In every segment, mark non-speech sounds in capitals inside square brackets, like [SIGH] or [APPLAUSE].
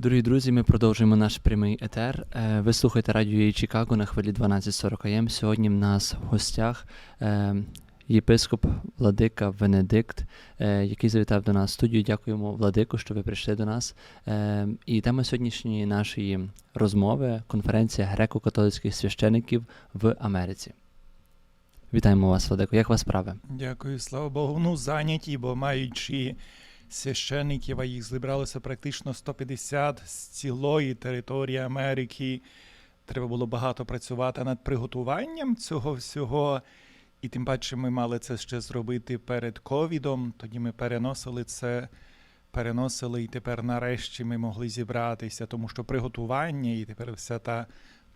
Дорогі друзі, ми продовжуємо наш прямий етер. Е, Ви слухаєте радіо Чикаго на хвилі 1240 АМ. Сьогодні в нас в гостях е, єпископ Владика Венедикт, е, який завітав до нас в студію. Дякуємо Владику, що ви прийшли до нас. І тема сьогоднішньої нашої розмови конференція греко-католицьких священиків в Америці. Вітаємо вас, Владико. Як вас справи? Дякую, слава Богу. Ну, зайняті, бо маючи священиків, а їх зібралося практично 150 з цілої території Америки. Треба було багато працювати над приготуванням цього всього. І тим паче ми мали це ще зробити перед ковідом. Тоді ми переносили це, переносили, і тепер нарешті ми могли зібратися, тому що приготування і тепер вся та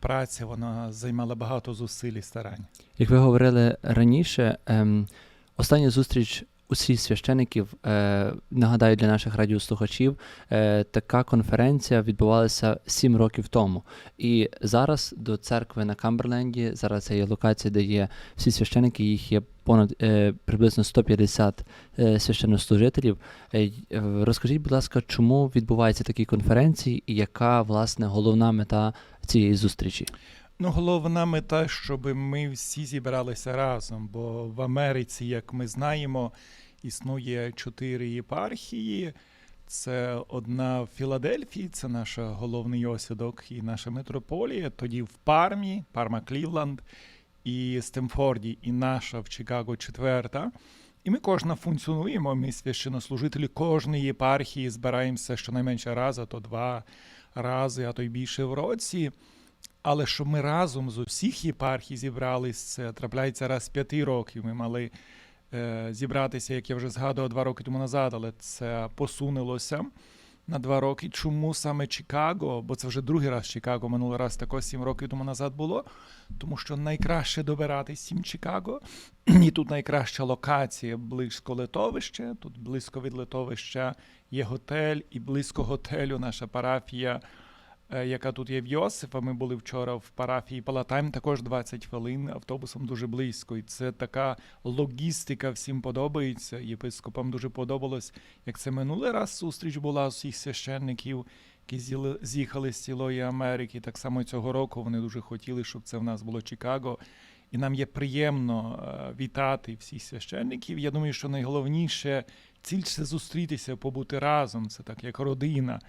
праця вона займала багато зусиль і старань. Як ви говорили раніше, ем, остання зустріч усіх священиків, е, нагадаю для наших радіослухачів, е, така конференція відбувалася сім років тому. І зараз до церкви на Камберленді, зараз це є локація, де є всі священики, їх є понад е, приблизно 150 е, священнослужителів. Е, е, розкажіть, будь ласка, чому відбуваються такі конференції і яка власне головна мета цієї зустрічі? Ну, головна мета, щоб ми всі зібралися разом, бо в Америці, як ми знаємо, існує чотири єпархії. Це одна в Філадельфії, це наш головний осідок і наша митрополія. Тоді в Пармі, Парма Клівланд, і Стемфорді, і наша в Чикаго четверта. І ми кожна функціонуємо. Ми священнослужителі кожної єпархії збираємося щонайменше раз, а то два рази, а то й більше в році. Але що ми разом з усіх єпархій зібрались, це трапляється раз п'яти років. Ми мали зібратися, як я вже згадував, два роки тому назад, але це посунулося на два роки. Чому саме Чикаго? Бо це вже другий раз Чикаго, минулий раз також сім років тому назад було. Тому що найкраще добиратись сім Чикаго. І тут найкраща локація близько литовища. Тут близько від литовища є готель, і близько готелю наша парафія е, яка тут є в Йосифа. Ми були вчора в парафії Палатайм, також 20 хвилин автобусом дуже близько. І це така логістика всім подобається. Єпископам дуже подобалось, як це минулий раз зустріч була усіх священників, які з'їхали з цілої Америки. Так само цього року вони дуже хотіли, щоб це в нас було Чикаго. І нам є приємно е, вітати всіх священників. Я думаю, що найголовніше ціль це зустрітися, побути разом. Це так, як родина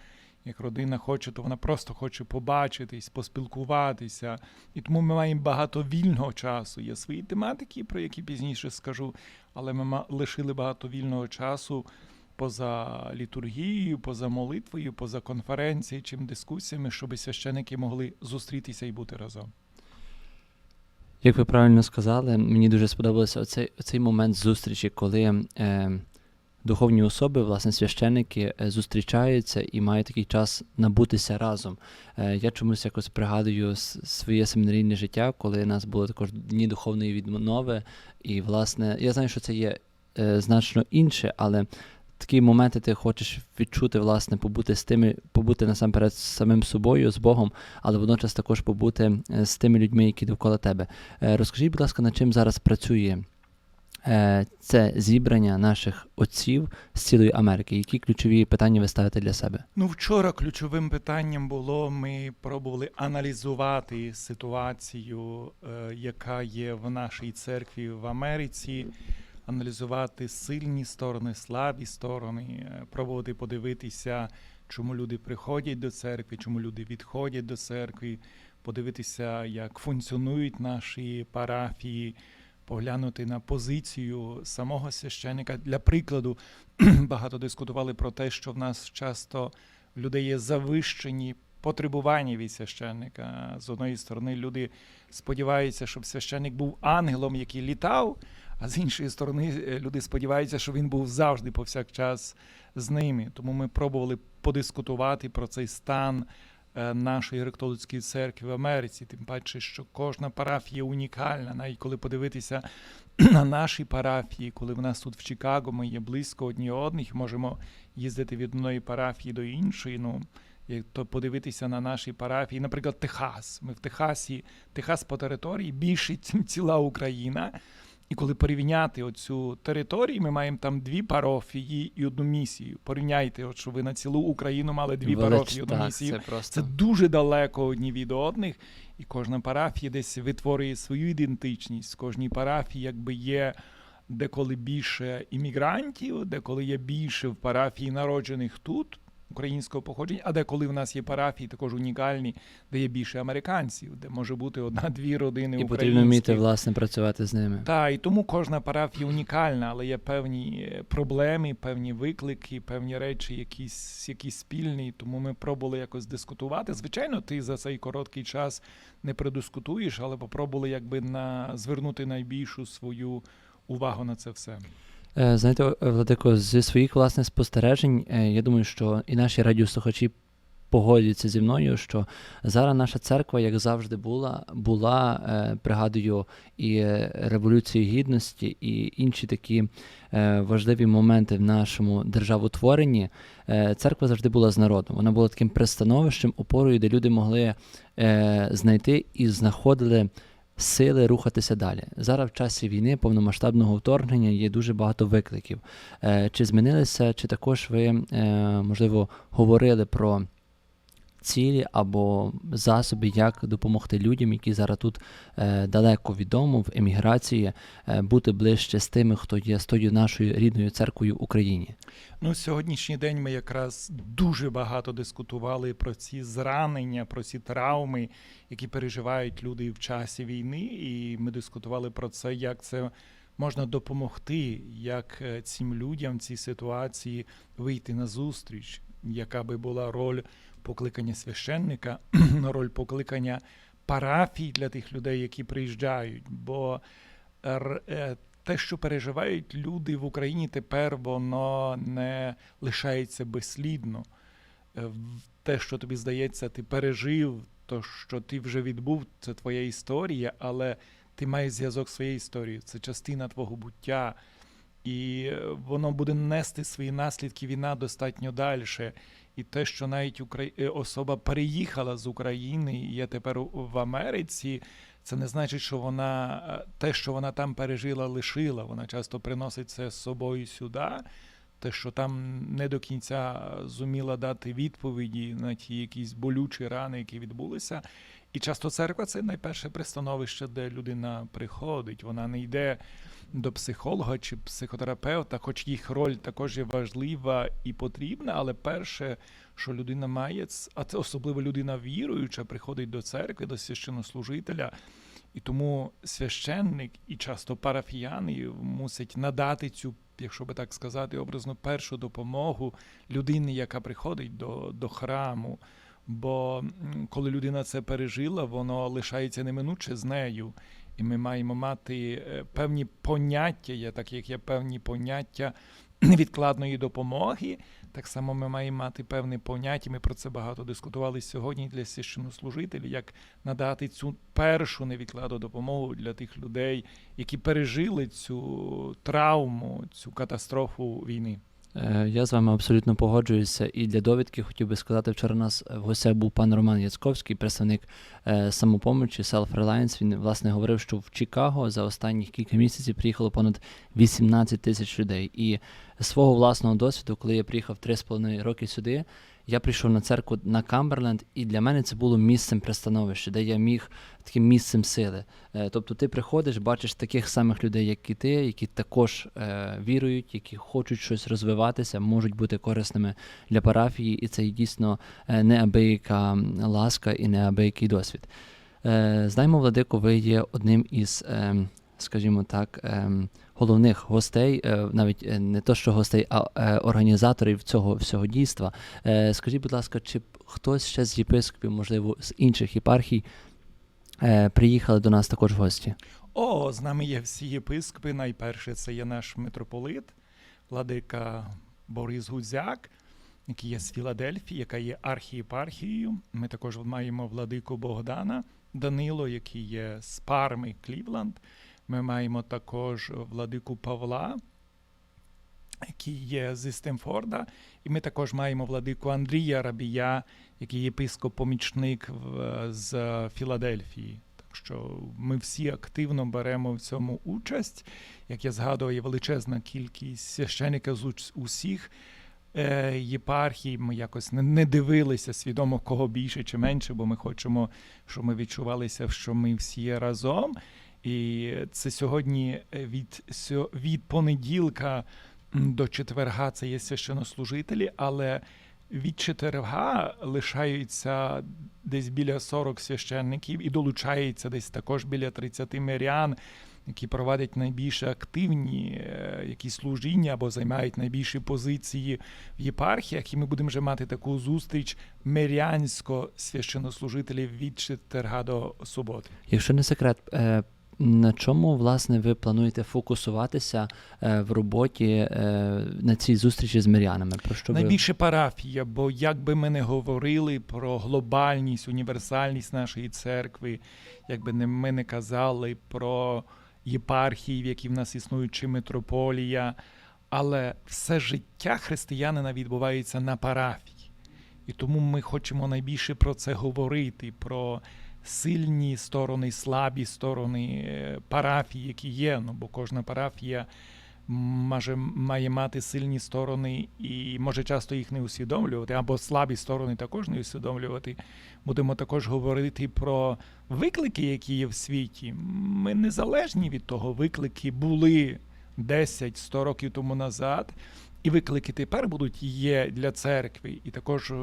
як родина хоче, то вона просто хоче побачитись, поспілкуватися. І тому ми маємо багато вільного часу. Є свої тематики, про які пізніше скажу, але ми лишили багато вільного часу поза літургією, поза молитвою, поза конференцією, чим дискусіями, щоб священики могли зустрітися і бути разом. Як ви правильно сказали, мені дуже сподобався оцей, оцей момент зустрічі, коли е, духовні особи, власне, священники е, зустрічаються і мають такий час набутися разом. Е, я чомусь якось пригадую своє семінарійне життя, коли у нас були також дні духовної віднови. І, власне, я знаю, що це є е, значно інше, але такі моменти ти хочеш відчути, власне, побути з тими, побути насамперед з самим собою, з Богом, але водночас також побути з тими людьми, які довкола тебе. Розкажіть, будь ласка, над чим зараз працює це зібрання наших отців з цілої Америки? Які ключові питання ви ставите для себе? Ну, вчора ключовим питанням було, ми пробували аналізувати ситуацію, е, яка є в нашій церкві в Америці, аналізувати сильні сторони, слабі сторони, е, пробувати подивитися, чому люди приходять до церкви, чому люди відходять до церкви, подивитися, як функціонують наші парафії. Поглянути на позицію самого священика. Для прикладу, [CLEARS THROAT] багато дискутували про те, що в нас часто людей є завищені потребування від священника. З одної сторони, люди сподіваються, щоб священник був ангелом, який літав, а з іншої сторони, е, люди сподіваються, що він був завжди повсякчас з ними. Тому ми пробували подискутувати про цей стан нашої греко-католицької церкви в Америці. Тим паче, що кожна парафія унікальна, навіть коли подивитися [CLEARS THROAT] на наші парафії, коли в нас тут в Чикаго ми є близько одні одних, можемо їздити від одної парафії до іншої. Ну, як то подивитися на наші парафії, наприклад, Техас. Ми в Техасі, Техас по території більше, ціла Україна. І коли порівняти оцю територію, ми маємо там дві парафії і одну місію. Порівняйте, от що ви на цілу Україну мали дві Велич- парафії і одну так, місію. Це Це дуже далеко одні від одних, і кожна парафія десь витворює свою ідентичність. Кожній парафії якби є деколи більше іммігрантів, деколи є більше в парафії народжених тут. Українського походження, а деколи в нас є парафії також унікальні, де є більше американців, де може бути одна-дві родини і потрібно вміти власне працювати з ними. Так, і тому кожна парафія унікальна, але є певні е, проблеми, певні виклики, певні речі, якісь, якісь спільні. Тому ми пробували якось дискутувати. Звичайно, ти за цей короткий час не продискутуєш, але попробували якби на звернути найбільшу свою увагу на це все. Е, Знаєте, Владико, зі своїх власних спостережень, е, я думаю, що і наші радіослухачі погодяться зі мною, що зараз наша церква, як завжди була, була, е, пригадую, і Революції Гідності, і інші такі важливі моменти в нашому державотворенні. Церква завжди була з народом. Вона була таким пристановищем, опорою, де люди могли знайти і знаходили сили рухатися далі. Зараз в часі війни, повномасштабного вторгнення є дуже багато викликів. Е, Чи змінилися, чи також ви, е, можливо, говорили про цілі або засоби, як допомогти людям, які зараз тут е, далеко від дому, в еміграції, е, бути ближче з тими, хто є з тою нашою рідною церквою в Україні? Ну, сьогоднішній день ми якраз дуже багато дискутували про ці зранення, про ці травми, які переживають люди в часі війни. І ми дискутували про це, як це можна допомогти, як е, цим людям в цій ситуації вийти на зустріч, яка би була роль покликання священника, [CLEARS THROAT] роль покликання парафій для тих людей, які приїжджають. Бо е, те, що переживають люди в Україні тепер, воно не лишається безслідно. Е, Те, що тобі здається, ти пережив, то, що ти вже відбув, це твоя історія, але ти маєш зв'язок з своєю історією, це частина твого буття. І е, воно буде нести свої наслідки війна достатньо далі. І те, що навіть е, особа переїхала з України і є тепер в Америці, це не значить, що вона е, те, що вона там пережила, лишила. Вона часто приносить це з собою сюди. Те, що там не до кінця зуміла дати відповіді на ті якісь болючі рани, які відбулися. І часто церква це найперше пристановище, де людина приходить. Вона не йде до психолога чи психотерапевта, хоч їх роль також є важлива і потрібна, але перше, що людина має, а це особливо людина віруюча, приходить до церкви, до священнослужителя. І тому священник і часто парафіяни мусять надати цю, якщо би так сказати, образно першу допомогу людині, яка приходить до, до храму. Бо коли людина це пережила, воно лишається неминуче з нею. І ми маємо мати е, певні поняття, є так як є певні поняття [CLEARS THROAT] невідкладної допомоги. Так само ми маємо мати певне поняття. Ми про це багато дискутували сьогодні для священнослужителів, як надати цю першу невідкладну допомогу для тих людей, які пережили цю травму, цю катастрофу війни. Е, Я з вами абсолютно погоджуюся. І для довідки хотів би сказати, вчора у нас в гостях був пан Роман Яцковський, представник е, самопомочі Self-Reliance. Він власне говорив, що в Чикаго за останні кілька місяців приїхало понад 18 тисяч людей. І свого власного досвіду, коли я приїхав 3,5 роки сюди, я прийшов на церкву на Камберленд, і для мене це було місцем пристановища, де я міг таким місцем сили. Е, Тобто ти приходиш, бачиш таких самих людей, як і ти, які також е, вірують, які хочуть щось розвиватися, можуть бути корисними для парафії, і це дійсно е, неабияка ласка і неабиякий досвід. Знаємо, Владико, ви є одним із, е, скажімо так, е, головних гостей, е, навіть е, не то, що гостей, а е, організаторів цього всього дійства. Скажіть, будь ласка, чи хтось ще з єпископів, можливо, з інших єпархій, приїхали до нас також в гості? О, з нами є всі єпископи. Найперше це є наш митрополит, владика Борис Гузяк, який є з Філадельфії, яка є архієпархією. Ми також маємо владику Богдана Данило, який є з Парми Клівланд. Ми маємо також владику Павла, який є зі Стемфорда. І ми також маємо владику Андрія Рабія, який є єпископ-помічник з Філадельфії. Так що ми всі активно беремо в цьому участь. Як я згадував, є величезна кількість священиків з усіх е, єпархій. Ми якось не дивилися свідомо, кого більше чи менше, бо ми хочемо, щоб ми відчувалися, що ми всі є разом. І це сьогодні е, від, від понеділка до четверга це є священнослужителі, але від четверга лишаються десь біля 40 священників і долучається десь також біля 30 мирян, які проводять найбільш активні е, якісь служіння або займають найбільші позиції в єпархіях. І ми будемо вже мати таку зустріч мирянсько священнослужителів від четверга до суботи. Якщо не секрет, е, на чому власне ви плануєте фокусуватися е, в роботі е, на цій зустрічі з мирянами? Про що ви Найбільше парафія, бо як би ми не говорили про глобальність, універсальність нашої церкви, якби не ми не казали про єпархії, які в нас існують, чи митрополія, але все життя християнина відбувається на парафії. І тому ми хочемо найбільше про це говорити, про сильні сторони, слабі сторони е, парафії, які є. Ну, бо кожна парафія може, має мати сильні сторони і може часто їх не усвідомлювати, або слабі сторони також не усвідомлювати. Будемо також говорити про виклики, які є в світі. Ми незалежні від того, виклики були 10-100 років тому назад, і виклики тепер будуть є для церкви. І також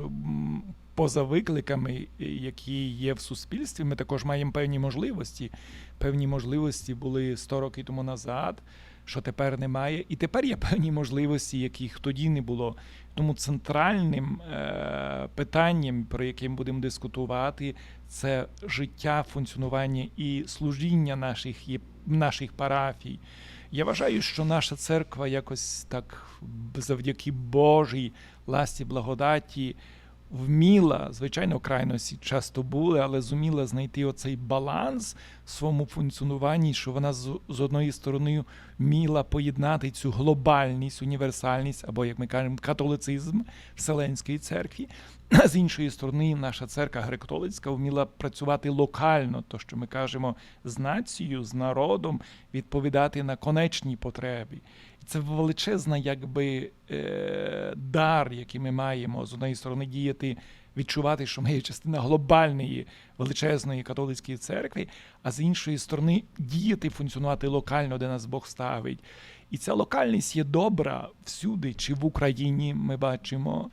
поза викликами, які є в суспільстві, ми також маємо певні можливості. Певні можливості були 100 років тому назад що тепер немає, і тепер є [LAUGHS] певні можливості, яких тоді не було. Тому центральним е, питанням, про яке ми будемо дискутувати, це життя, функціонування і служіння наших, наших парафій. Я вважаю, що наша церква якось так завдяки Божій ласті благодаті вміла, звичайно, крайності часто були, але зуміла знайти оцей баланс в своєму функціонуванні, що вона з, з одної сторони вміла поєднати цю глобальність, універсальність, або, як ми кажемо, католицизм Вселенської церкві. [CLEARS THROAT] З іншої сторони, наша церква греко-католицька вміла працювати локально, то що ми кажемо з нацією, з народом, відповідати на конечні потреби. Це величезна, якби е, дар, який ми маємо з однієї сторони діяти, відчувати, що ми є частина глобальної величезної католицької церкви, а з іншої сторони діяти, функціонувати локально, де нас Бог ставить. І ця локальність є добра всюди, чи в Україні ми бачимо,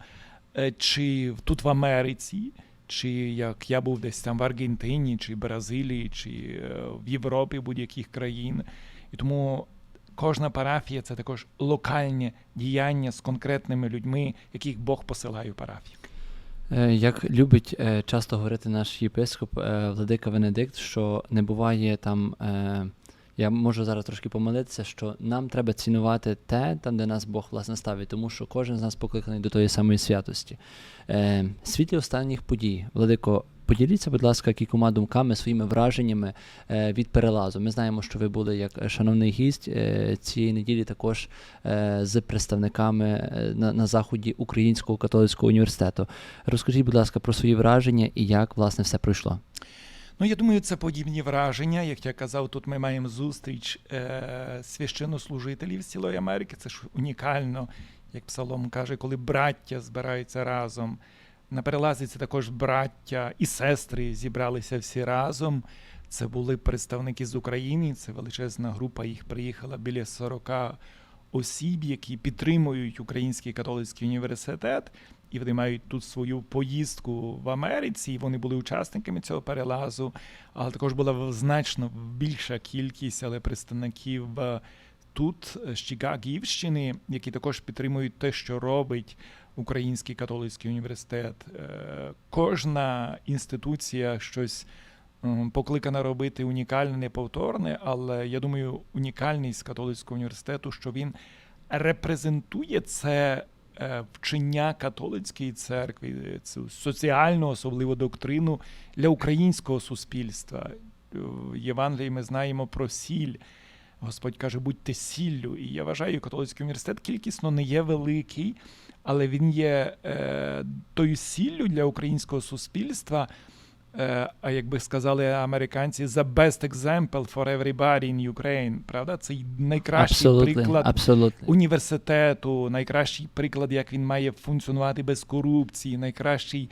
чи тут в Америці. Чи як я був десь там в Аргентині, чи Бразилії, чи е, в Європі будь-яких країн. І тому кожна парафія це також локальне діяння з конкретними людьми, яких Бог посилає в парафію. Е, Як любить е, часто говорити наш єпископ е, Владика Венедикт, що не буває там. Я можу зараз трошки помилитися, що нам треба цінувати те, там, де нас Бог власне ставить, тому що кожен з нас покликаний до тої самої святості. Е, світлі останніх подій, Владико, поділіться, будь ласка, кількома думками, своїми враженнями е, від перелазу. Ми знаємо, що ви були як шановний гість е, цієї неділі також е, з представниками на, на заході Українського католицького університету. Розкажіть, будь ласка, про свої враження і як власне все пройшло. Ну, я думаю, це подібні враження. Як я казав, тут ми маємо зустріч е, священнослужителів з цілої Америки. Це ж унікально, як Псалом каже, коли браття збираються разом. На перелазі це також браття і сестри зібралися всі разом. Це були представники з України. Це величезна група. Їх приїхала біля 40 осіб, які підтримують Український католицький університет. І вони мають тут свою поїздку в Америці. Вони були учасниками цього перелазу, але також була значно більша кількість, але представників е, тут е, з Чикагівщини, які також підтримують те, що робить Український католицький університет. Е, Кожна інституція щось покликана робити унікальне, неповторне, але я думаю, унікальність католицького університету, що він репрезентує це вчення католицької церкви, е, цю соціальну, особливо доктрину для українського суспільства. Е, В Євангелії ми знаємо про сіль. Господь каже, будьте сіллю. І я вважаю, католицький університет кількісно не є великий, але він є е, тою сіллю для українського суспільства, Е, А якби сказали американці, the best example for everybody in Ukraine, правда? Це найкращий Абсолютно, приклад абсолютно. університету, найкращий приклад, як він має функціонувати без корупції, найкращий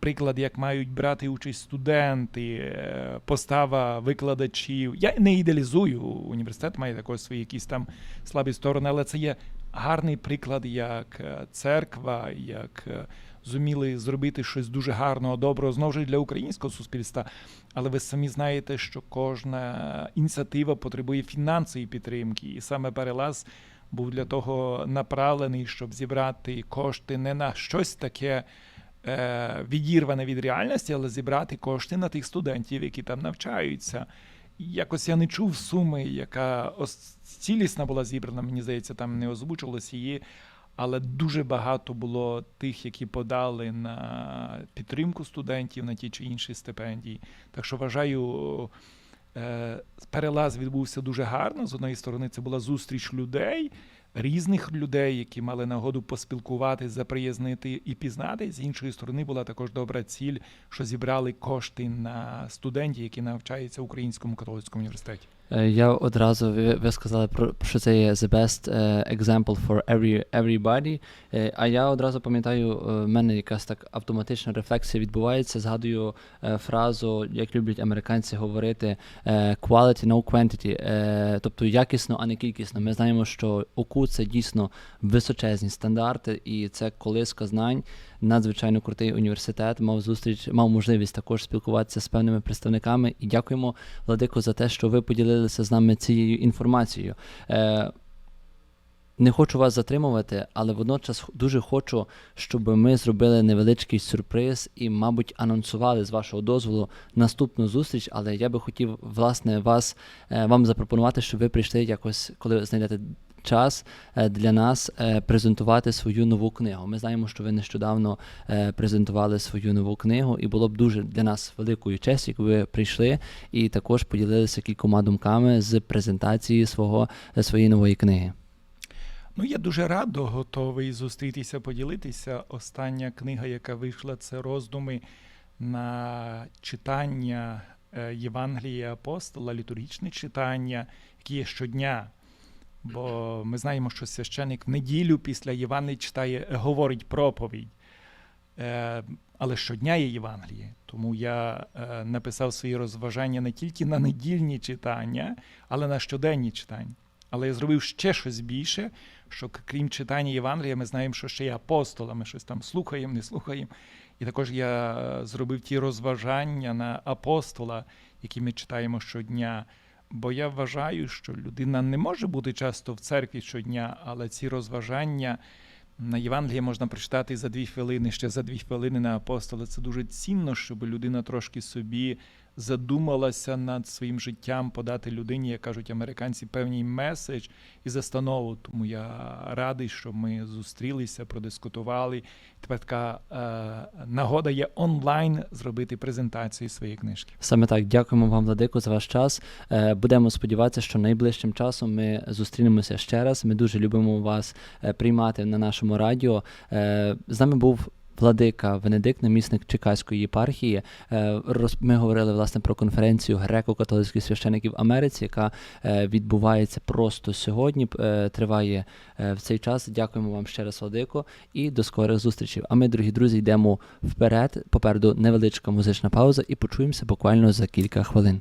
приклад, як мають брати участь студенти, е, постава викладачів. Я не ідеалізую, університет має також свої якісь там слабі сторони, але це є гарний приклад, як е, церква, як е, зуміли зробити щось дуже гарного, доброго, знову ж для українського суспільства. Але ви самі знаєте, що кожна ініціатива потребує фінансової підтримки, і саме перелаз був для того направлений, щоб зібрати кошти не на щось таке е, відірване від реальності, але зібрати кошти на тих студентів, які там навчаються. Якось я не чув суми, яка ос- цілісна була зібрана, мені здається, там не озвучувалося її, але дуже багато було тих, які подали на підтримку студентів на ті чи інші стипендії. Так що вважаю, е, перелаз відбувся дуже гарно. З однієї сторони, це була зустріч людей, різних людей, які мали нагоду поспілкуватись, заприязнити і пізнати. З іншої сторони, була також добра ціль, що зібрали кошти на студентів, які навчаються в Українському католицькому університеті. Е, Я одразу ви, ви сказали про що це є the best е, example for every, everybody. Е, А я одразу пам'ятаю, в мене якась так автоматична рефлексія відбувається. Згадую фразу, як люблять американці говорити quality, no quantity, тобто якісно, а не кількісно. Ми знаємо, що ОКУ це дійсно височезні стандарти, і це колиска знань. Надзвичайно крутий університет. Мав зустріч, мав можливість також спілкуватися з певними представниками. І дякуємо, Владико, за те, що ви поділилися з нами цією інформацією. Е, не хочу вас затримувати, але водночас дуже хочу, щоб ми зробили невеличкий сюрприз і, мабуть, анонсували з вашого дозволу наступну зустріч. Але я би хотів власне вас е, вам запропонувати, щоб ви прийшли якось, коли знайдете час е, для нас е, презентувати свою нову книгу. Ми знаємо, що ви нещодавно е, презентували свою нову книгу, і було б дуже для нас великою честю, якби ви прийшли і також поділилися кількома думками з презентації свого своєї нової книги. Ну, я дуже радо готовий зустрітися, поділитися. Остання книга, яка вийшла, це роздуми на читання Євангелія апостола, літургічне читання, які є щодня. Бо ми знаємо, що священик в неділю після Євангелія читає, е, говорить проповідь. Е, Але щодня є Євангеліє. Тому я е, написав свої розважання не тільки на недільні читання, але на щоденні читання. Але я зробив ще щось більше, що крім читання Євангелія, ми знаємо, що ще є апостола, ми щось там слухаємо, не слухаємо. І також я зробив ті розважання на апостола, які ми читаємо щодня. Бо я вважаю, що людина не може бути часто в церкві щодня, але ці розважання на Євангелії можна прочитати за дві хвилини, ще за дві хвилини на апостола. Це дуже цінно, щоб людина трошки собі задумалася над своїм життям, подати людині, як кажуть американці, певний меседж і застанову. Тому я радий, що ми зустрілися, продискутували. Тепер така е, нагода є онлайн зробити презентацію своєї книжки. Саме так, дякуємо вам, Владико, за ваш час. Е, Будемо сподіватися, що найближчим часом ми зустрінемося ще раз. Ми дуже любимо вас е, приймати на нашому радіо. Е, З нами був. Владика Венедикт, намісник Чекаської єпархії. Е, Ми говорили власне про конференцію греко-католицьких священиків Америці, яка е, відбувається просто сьогодні. е, Триває в цей час. Дякуємо вам ще раз, Владико, і до скорих зустрічей. А ми, дорогі друзі, йдемо вперед. Попереду невеличка музична пауза і почуємося буквально за кілька хвилин.